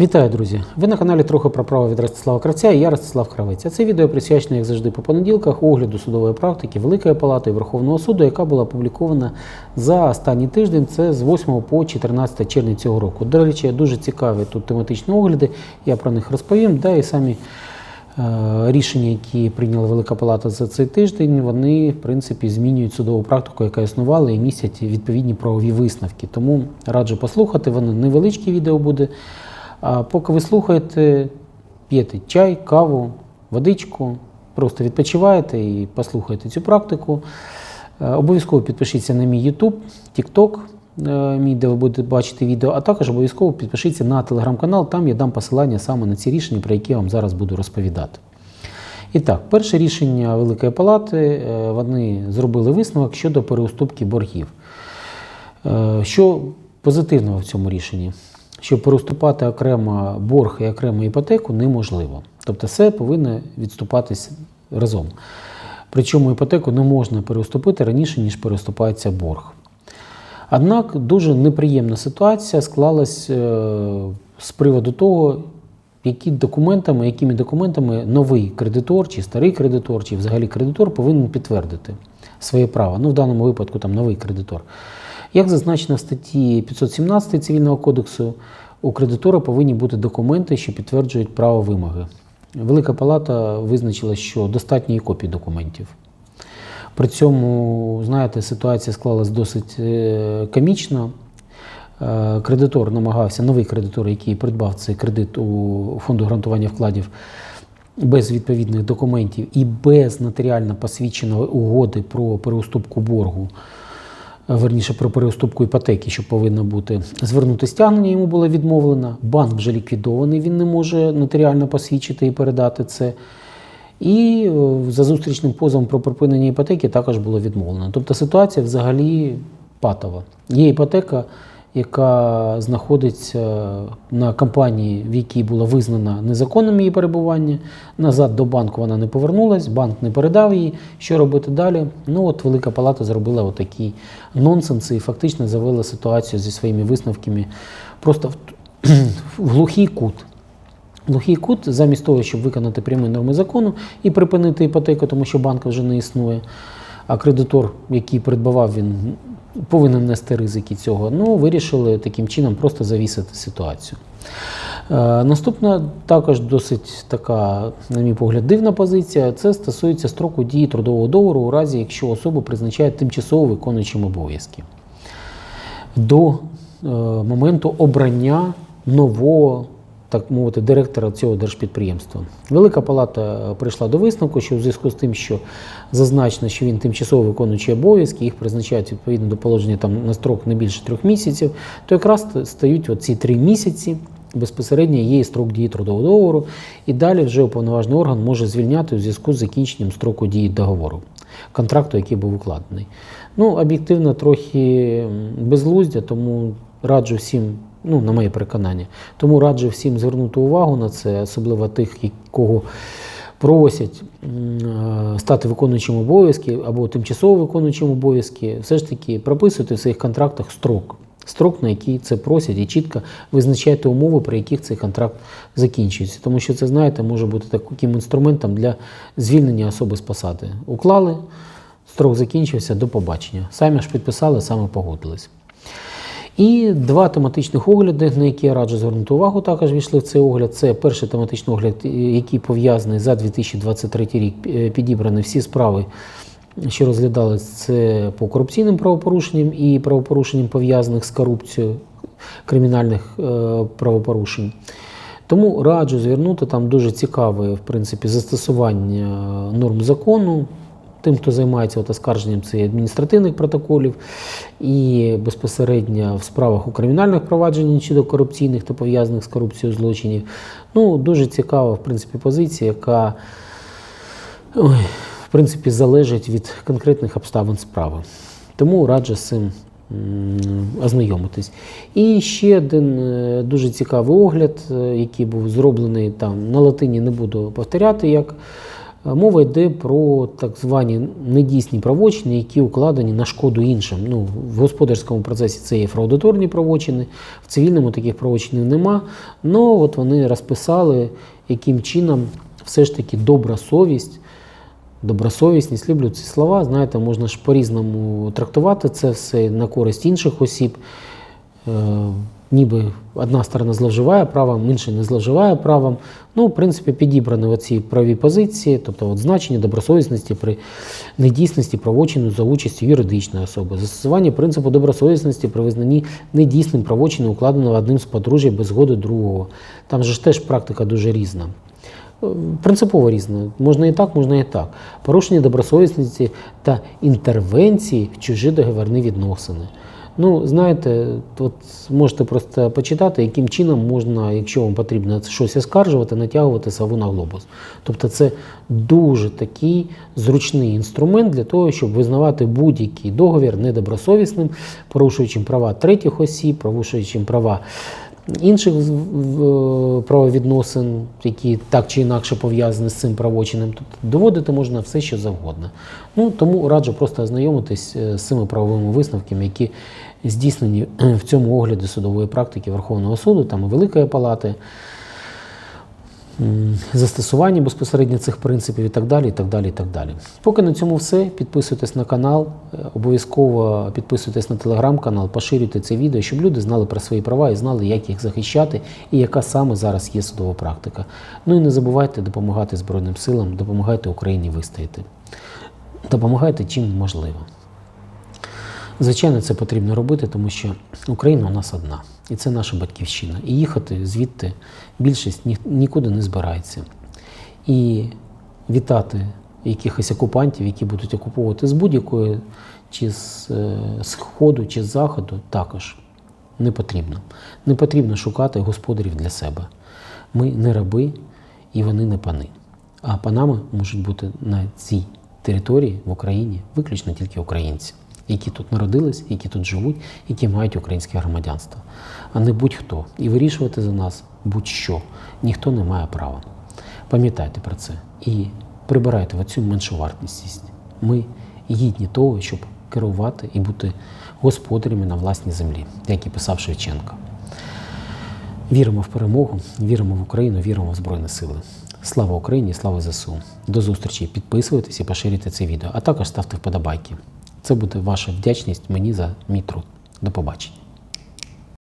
Вітаю, друзі! Ви на каналі трохи про право від Ростислава Кравця і я Ростислав Кравець. А це відео присвячено, як завжди, по понеділках огляду судової практики Великої Палати Верховного суду, яка була опублікована за останній тиждень. Це з 8 по 14 червня цього року. До речі, дуже цікаві тут тематичні огляди. Я про них розповім. Да, і самі е, рішення, які прийняла Велика Палата за цей тиждень, вони в принципі змінюють судову практику, яка існувала, і містять відповідні правові висновки. Тому раджу послухати. Воно невеличке відео буде. А поки ви слухаєте, п'єте чай, каву, водичку, просто відпочиваєте і послухайте цю практику. Е, Обов'язково підпишіться на мій YouTube, TikTok, е, мій, де ви будете бачити відео, а також обов'язково підпишіться на телеграм-канал, там я дам посилання саме на ці рішення, про які я вам зараз буду розповідати. І так, перше рішення Великої Палати, е, вони зробили висновок щодо переуступки боргів. Що позитивного в цьому рішенні? Що переступати окремо борг і окремо іпотеку неможливо. Тобто все повинно відступатись разом. Причому іпотеку не можна переступити раніше, ніж переступається борг. Однак дуже неприємна ситуація склалась е, з приводу того, які документами, якими документами новий кредитор, чи старий кредитор, чи взагалі кредитор повинен підтвердити своє право. Ну, в даному випадку там новий кредитор. Як зазначено в статті 517 Цивільного кодексу, у кредитора повинні бути документи, що підтверджують право вимоги. Велика Палата визначила, що достатньо і копій документів. При цьому, знаєте, ситуація склалась досить е, комічно. Е, Кредитор намагався, новий кредитор, який придбав цей кредит у фонду гарантування вкладів без відповідних документів і без нотаріально посвідченої угоди про переуступку боргу, верніше про переуступку іпотеки, що повинна бути, звернути стягнення йому було відмовлено. Банк вже ліквідований, він не може нотаріально посвідчити і передати це. І е, за зустрічним позовом про припинення іпотеки також було відмовлено. Тобто ситуація взагалі патова. Є іпотека, яка знаходиться на компанії, в якій було визнано незаконним її перебування. Назад до банку вона не повернулась, банк не передав її. Що робити далі? Ну от Велика Палата зробила отакий нонсенс і фактично завела ситуацію зі своїми висновками просто в, глухий кут. Глухий кут, замість того, щоб виконати прямі норми закону і припинити іпотеку, тому що банк вже не існує. А кредитор, який придбавав, він повинен нести ризики цього. Ну, вирішили таким чином просто завісити ситуацію. Е, наступна також досить така, на мій погляд, дивна позиція. Це стосується строку дії трудового договору у разі, якщо особу призначають тимчасово виконуючим обов'язки до е, моменту обрання нового, так мовити, директора цього держпідприємства. Велика палата прийшла до висновку, що в зв'язку з тим, що зазначено, що він тимчасово виконуючий обов'язки, їх призначають відповідно до положення там на строк не більше трьох місяців, то якраз стають оці три місяці. Безпосередньо є строк дії трудового договору, і далі вже уповноважений орган може звільняти у зв'язку з закінченням строку дії договору, контракту, який був укладений. Ну, об'єктивно, трохи безглуздя, тому раджу всім, ну, на моє переконання, тому раджу всім звернути увагу на це, особливо тих, кого просять е, стати виконуючим обов'язки або тимчасово виконуючим обов'язки, все ж таки прописуйте в своїх контрактах строк. Строк, на який це просять, і чітко визначайте умови, при яких цей контракт закінчується. Тому що це, знаєте, може бути таким інструментом для звільнення особи з посади. Уклали, строк закінчився, до побачення. Самі ж підписали, саме погодились. І два тематичних огляди, на які я раджу звернути увагу, також війшли в цей огляд. Це перший тематичний огляд, який пов'язаний за 2023 рік. Е, Підібрані всі справи, що розглядались це по корупційним правопорушенням і правопорушенням пов'язаних з корупцією кримінальних е, правопорушень. Тому раджу звернути там дуже цікаве в принципі, застосування норм закону. Тим, хто займається от оскарженням цих адміністративних протоколів і безпосередньо в справах у кримінальних провадженнях щодо корупційних та пов'язаних з корупцією злочинів. Ну, дуже цікава, в принципі, позиція, яка ой, в принципі залежить від конкретних обставин справи. Тому раджу з цим ознайомитись. І ще один е, дуже цікавий огляд, е, який був зроблений там на латині, не буду повторяти, як Мова йде про так звані недійсні правочини, які укладені на шкоду іншим. Ну, в господарському процесі це є фраудиторні правочини, в цивільному таких правочинів нема. Ну от вони розписали, яким чином все ж таки добра совість добросовісність, люблю ці слова. Знаєте, можна ж по-різному трактувати це все на користь інших осіб. Ніби одна сторона зловживає правом, інша не зловживає правом. Ну, в принципі, підібрані оці праві позиції, тобто от значення добросовісності при недійсності правочину за участю юридичної особи, застосування принципу добросовісності при визнанні недійсним правочину, укладеного одним з подружжя без згоди другого. Там же ж теж практика дуже різна. Е, Принципово різно. Можна і так, можна і так. Порушення добросовісності та інтервенції в чужі договірні відносини. Ну, знаєте, от можете просто почитати, яким чином можна, якщо вам потрібно щось оскаржувати, натягувати сову на глобус. Тобто це дуже такий зручний інструмент для того, щоб визнавати будь-який договір недобросовісним, порушуючим права третіх осіб, порушуючим права інших правовідносин, які так чи інакше пов'язані з цим правочином. Тобто доводити можна все, що завгодно. Ну, тому раджу просто ознайомитись е, з цими правовими висновками, які здійснені е, в цьому огляді судової практики Верховного суду, там і Великої Палати, застосування безпосередньо цих принципів і так далі. і так далі, і так далі. Поки на цьому все. Підписуйтесь на канал, е, обов'язково підписуйтесь на телеграм-канал, поширюйте це відео, щоб люди знали про свої права і знали, як їх захищати і яка саме зараз є судова практика. Ну і не забувайте допомагати Збройним силам, допомагайте Україні вистояти. Допомагайте чим можливо. Звичайно, це потрібно робити, тому що Україна у нас одна, і це наша батьківщина. І їхати звідти більшість ні- нікуди не збирається. І вітати якихось окупантів, які будуть окуповувати з будь-якої, чи з е, сходу, чи з заходу, також не потрібно. Не потрібно шукати господарів для себе. Ми не раби і вони не пани. А панами можуть бути на цій території в Україні виключно тільки українці, які тут народились, які тут живуть, які мають українське громадянство, а не будь-хто. І вирішувати за нас будь-що ніхто не має права. Пам'ятайте про це і прибирайте в оцю меншовартість. Ми гідні того, щоб керувати і бути господарями на власній землі, як і писав Шевченко. Віримо в перемогу, віримо в Україну, віримо в Збройні Сили. Слава Україні, слава ЗСУ. До зустрічі. Підписуйтесь і поширюйте це відео, а також ставте вподобайки. Це буде ваша вдячність мені за мій труд. До побачення.